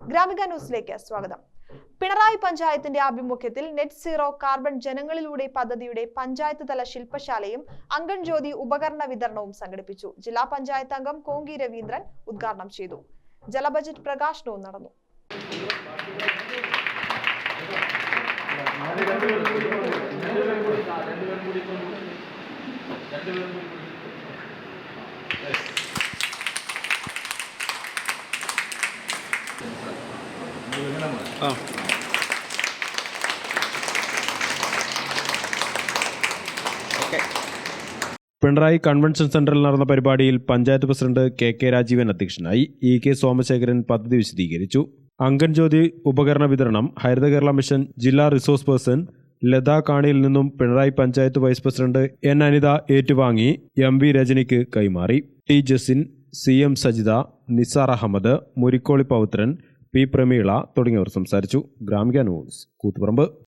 ഗ്രാമിക ന്യൂസിലേക്ക് സ്വാഗതം. പിണറായി പഞ്ചായത്തിന്റെ ആഭിമുഖ്യത്തിൽ നെറ്റ് സീറോ കാർബൺ ജനങ്ങളിലൂടെ പദ്ധതിയുടെ പഞ്ചായത്ത് തല ശില്പശാലയും അങ്കൺ ജ്യോതി ഉപകരണ വിതരണവും സംഘടിപ്പിച്ചു. ജില്ലാ പഞ്ചായത്ത് അംഗം കോങ്കി രവീന്ദ്രൻ ഉദ്ഘാടനം ചെയ്തു. ജലബജറ്റ് പ്രകാശനവും നടന്നു. പിണറായി കൺവെൻഷൻ സെന്ററിൽ നടന്ന പരിപാടിയിൽ panchayat president K K Rajeevan അധ്യക്ഷനായി ഇ കെ സോമശേഖരൻ പദ്ധതി വിശദീകരിച്ചു. അങ്കൻജ്യോതി ഉപകരണ വിതരണം ഹരിത കേരള മിഷൻ ജില്ലാ റിസോഴ്സ് പേഴ്സൺ ലത കാണിയിൽ നിന്നും Pinarayi panchayat vice president N Anitha ഏറ്റുവാങ്ങി എം വി രജനിക്ക് കൈമാറി. T Jasin C M Sajitha Nisar Ahammed Murikkoli പൗത്രൻ P Prameela തുടങ്ങിയവർ സംസാരിച്ചു. ഗ്രാമിക ന്യൂസ് കൂത്തുപറമ്പ്.